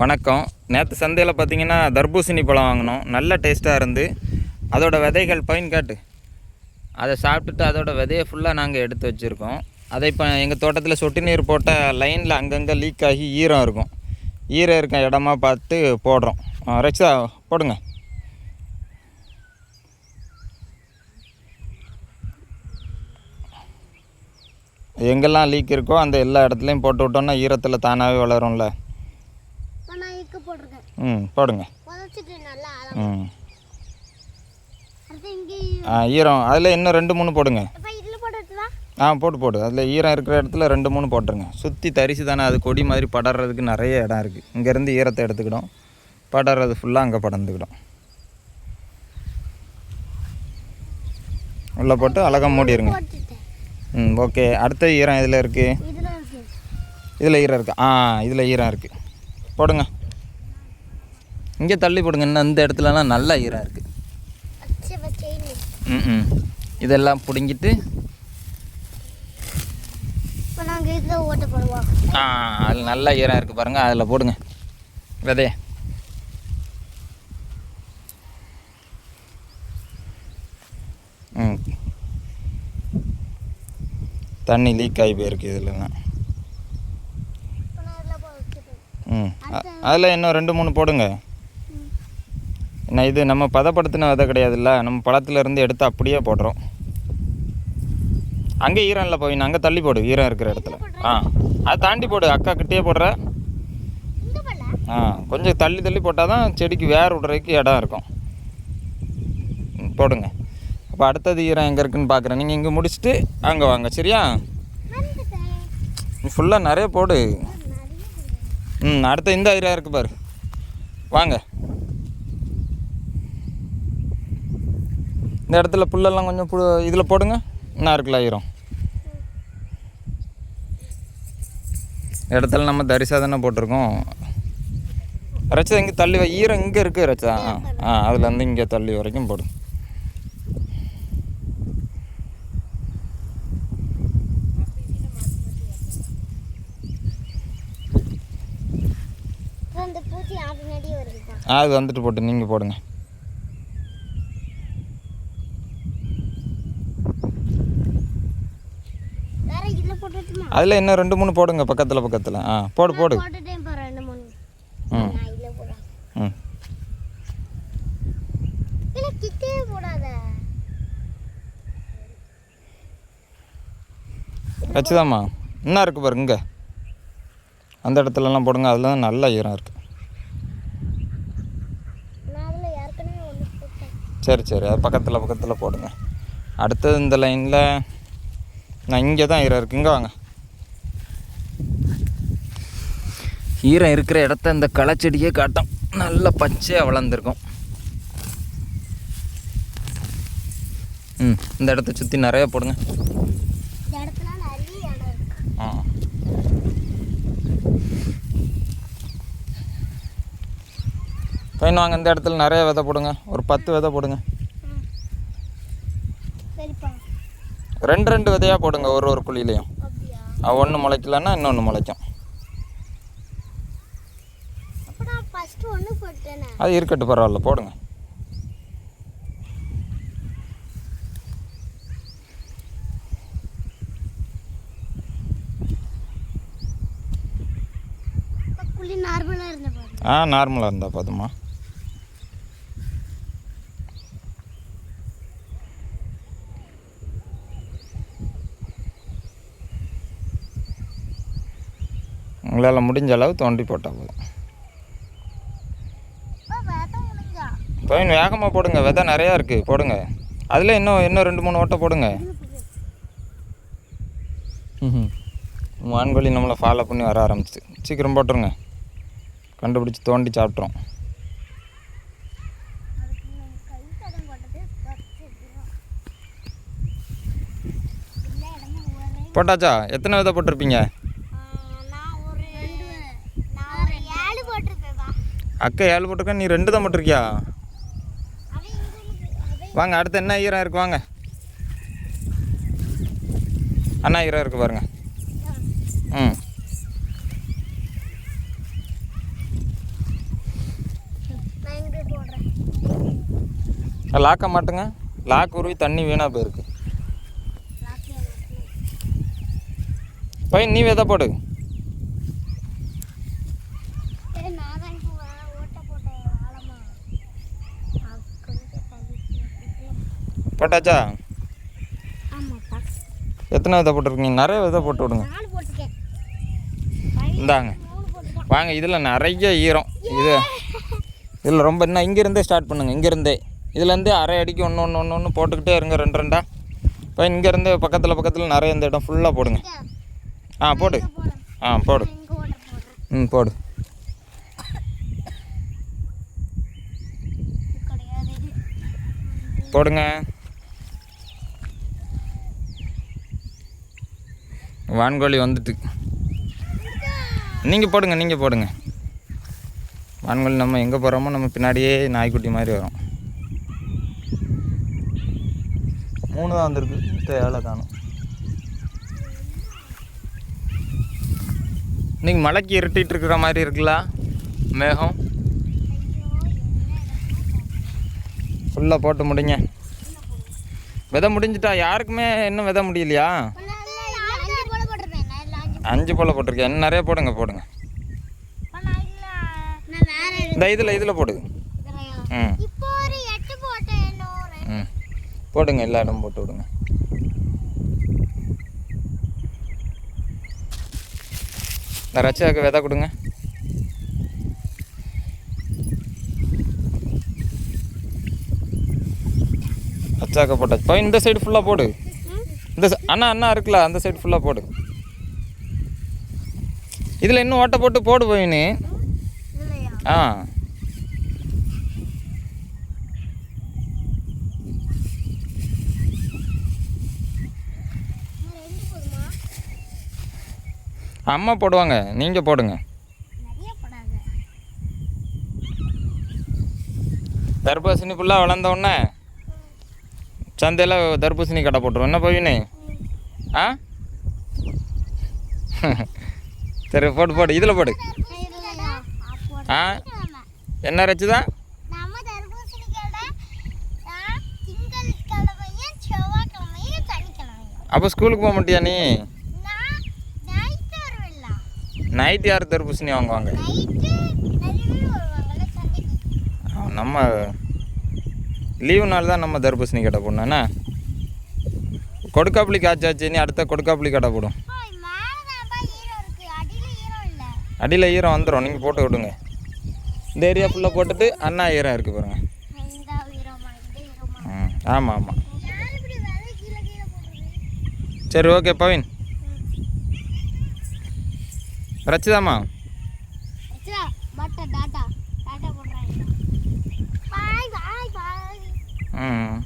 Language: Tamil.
வணக்கம். நேற்று சந்தையில் பார்த்தீங்கன்னா தர்பூசணி பழம் வாங்கினோம். நல்ல டேஸ்ட்டாக இருந்து. அதோட விதைகள் பயன் காட்டு. அதை சாப்பிட்டுட்டு அதோட விதையை ஃபுல்லாக நாங்கள் எடுத்து வச்சுருக்கோம். அதை இப்போ எங்கள் தோட்டத்தில் சொட்டு நீர் போட்ட லைனில் அங்கங்கே லீக் ஆகி ஈரம் இருக்கும். ஈரம் இருக்க இடமா பார்த்து போடுறோம். ஆ, போடுங்க. எங்கெல்லாம் லீக் இருக்கோ அந்த எல்லா இடத்துலையும் போட்டு விட்டோம்னா ஈரத்தில் தானாகவே வளரும்ல இப்போ நான் இக்கு போட்டிருக்கேன் ம் போடுங்க. ம். ஆ ஈரம். அதில் இன்னும் ரெண்டு மூணு போடுங்க. ஆ போட்டு போடு. அதில் ஈரம் இருக்கிற இடத்துல ரெண்டு மூணு போட்டுருங்க. சுற்றி தரிசு தானே அது கொடி மாதிரி படறதுக்கு நிறைய இடம் இருக்குது இங்கேருந்து ஈரத்தை எடுத்துக்கிடும். படறது ஃபுல்லாக அங்கே படர்ந்துக்கிடும். உள்ளே போட்டு அழகாக மூடிடுங்க ம் ஓகே. அடுத்த ஈரம் இதில் இருக்குது இதில் இருக்கு. இதில் ஈரம் இருக்குது ஆ இதில் ஈரம் இருக்குது போடுங்க. இங்கே தள்ளி போடுங்க இன்னும் இந்த இடத்துலலாம் நல்ல ஈரம் இருக்குது ம் ம் இதெல்லாம் பிடுங்கிட்டு ஆ அதில் நல்ல ஈரம் இருக்குது பாருங்கள் அதில் போடுங்க. விதைய ம். தண்ணி லீக் ஆகி போயிருக்கு இதுலலாம் ம். அதில் இன்னும் ரெண்டு மூணு போடுங்க. என்ன இது நம்ம பதப்படுத்தின விதை கிடையாதுல்ல நம்ம பழத்துலேருந்து எடுத்து அப்படியே போடுறோம். அங்கே ஈரம் இல்லை போய் அங்கே தள்ளி போடு ஈரம் இருக்கிற இடத்துல. ஆ அதை தாண்டி போடு அக்கா கிட்டேயே போடுற. ஆ கொஞ்சம் தள்ளி தள்ளி போட்டால் தான் செடிக்கு வேர் விடுறதுக்கு இடம் இருக்கும். ம், போடுங்க. அப்போ அடுத்தது ஈரம் எங்கே இருக்குன்னு பார்க்குறேன் நீங்கள் இங்கே முடிச்சுட்டு அங்கே வாங்க சரியா? ஃபுல்லாக நிறைய போடு. ம் அடுத்த இந்த ஈரம் இருக்குது பாரு. வாங்க. இந்த இடத்துல புல்லெல்லாம் கொஞ்சம் பு இதில் போடுங்க. ஈரம் இந்த இடத்துல நம்ம தரிசாக தானே போட்டிருக்கோம். ரச்சா இங்கே தள்ளி வை. ஈரம் இங்கே இருக்குது ரச்சா. ஆ ஆ அதுலேருந்து இங்கே தள்ளி வரைக்கும் போடு. இப்போ இந்த பூச்சி ஆ பின்னாடியே வருதுப்பா. ஆ அது வந்துட்டு போட்டு நீங்கள் போடுங்க. அதில் இன்னும் ரெண்டு மூணு போடுங்க பக்கத்தில் பக்கத்தில். ஆ போடு போடு. ம். ம். வச்சுதாம்மா. என்ன இருக்குது பாருங்க இங்கே. அந்த இடத்துலலாம் போடுங்க அதில் தான் நல்ல ஈரம் இருக்குது சரி சரி. அது பக்கத்தில் பக்கத்தில் போடுங்க. அடுத்தது இந்த லைனில் நான் இங்கே தான் ஈரம் இருக்குது இங்கே வாங்க. ஈரம் இருக்கிற இடத்த இந்த களைச்செடியே காட்டும். நல்ல பச்சையாக வளர்ந்துருக்கும். ம் இந்த இடத்த சுற்றி நிறைய போடுங்க. இந்த இடத்துல நிறைய இடம் இருக்கு. ஆ. பையன் வாங்க இந்த இடத்துல நிறைய விதை போடுங்க. ஒரு பத்து விதை போடுங்க. ரெண்டு ரெண்டு விதையாக போடுங்க ஒரு ஒரு குழியிலையும். அப்படியா? ஒன்று முளைக்கலன்னா இன்னொன்று முளைக்கும். அது இருக்கட்டும் பரவாயில்ல போடுங்க. ஆ நார்மலாக இருந்தால் போதுமா உங்களால் முடிஞ்ச அளவு தோண்டி போட்டால் போதும். பையன் வேகமாக போடுங்க. விதை நிறையா இருக்குது போடுங்க. அதில் இன்னும் இன்னும் ரெண்டு மூணு ஓட்டை போடுங்க. ம் வான்கோழி நம்மளை ஃபாலோ பண்ணி வர ஆரம்பிச்சு சீக்கிரம் போட்டுருங்க. கண்டுபிடிச்சி தோண்டி சாப்பிட்றோம் போட்டாச்சா? எத்தனை விதை போட்டிருப்பீங்க? அக்கா ஏழு போட்டிருக்கா நீ ரெண்டு தான் போட்டிருக்கியா? வாங்க அடுத்து என்ன ஐயரம் இருக்கு வாங்க. அண்ணா ஐயரம் இருக்கு பாருங்க. ம். லாக்க மாட்டுங்க. லாக் உருவி தண்ணி வீணாக போயிருக்கு. பையன் நீ விதை போடு. போட்டாச்சா. எத்தனை விதை போட்டிருக்கீங்க? நிறைய விதை போட்டு விடுங்க. இந்தாங்க. வாங்க இதில் நிறைய ஈரம். இது. இதில் ரொம்ப இன்னும் இங்கேருந்தே ஸ்டார்ட் பண்ணுங்கள் இங்கேருந்தே. இதுலேருந்தே அரை அடிக்கு ஒன்று ஒன்று ஒன்று ஒன்று போட்டுக்கிட்டே இருங்க ரெண்டு ரெண்டா. இப்போ இங்கேருந்து பக்கத்தில் பக்கத்தில் நிறைய இந்த இடம் ஃபுல்லாக போடுங்க. ஆ போடு. ஆ போடு. ம் போடு. போடுங்க. வான்கோழி வந்துட்டு. நீங்கள் போடுங்க நீங்கள் போடுங்க. வான்கோழி நம்ம எங்கே போகிறோமோ நம்ம பின்னாடியே நாய்க்குட்டி மாதிரி வரும். மூணு தான் வந்திருக்கு. மித்த காணும். இன்னைக்கு மலைக்கு இருட்டிகிட்டு இருக்கிற மாதிரி இருக்குல்ல? மேகம். ஃபுல்லாக போட்டு முடிங்க. விதை முடிஞ்சிட்டா யாருக்குமே இன்னும் விதை முடியலையா நான் இல்ல, அஞ்சு போல போட்டிருப்பேன். நான் இல்ல, அஞ்சு போல போல் போட்டிருக்கேன். இன்னும் நிறைய போடுங்க போடுங்க. இந்த இதில் இதில் போடு. ம். ம். போடுங்க எல்லா இடமும் போட்டு விடுங்க. இந்த ரச்சாவுக்கு விதை கொடுங்க. ரச்சாக்க போட்டாச்சு இப்போ இந்த சைடு ஃபுல்லாக போடு. இந்த அண்ணா அண்ணா இருக்குல்ல அந்த சைடு ஃபுல்லாக போடு. இதில் இன்னும் ஓட்டை போட்டு போடு போயின்னு? ஆ? அம்மா போடுவாங்க நீங்கள் போடுங்க. தர்பூசணி ஃபுல்லாக வளர்ந்த உடனே சந்தையில் தர்பூசணி கடை போட்டுருவோம் என்ன போயின்னு ஆ சரி போட்டு போடு. இதில் போடு. ஆ? என்ன ரச்சு தான் அப்போ ஸ்கூலுக்கு போக மாட்டியா நீ? நைட் யார் தர்பூசணி வாங்குவாங்க? நம்ம லீவு நாள் தான் நம்ம தர்பூசணி கடை போடணும் என்ன? கொடுக்காப்புளி காய்ச்சாச்சு நீ அடுத்த கொடுக்காப்புளி கடை போடும் அப்பா, மேல தான்ப்பா ஈரம் இருக்கு அடியில ஈரம் இல்ல அடியில் ஈரம் வந்துடும் நீங்கள் போட்டு விடுங்க. இந்த ஏரியா ஃபுல்லாக போட்டுட்டு அண்ணா ஈரம் இருக்குது பாருங்க. இந்த ஈரமா இந்த ஈரமா ம் ஆமாம் ஆமாம் சரி ஓகே பவின் பாய் ம்.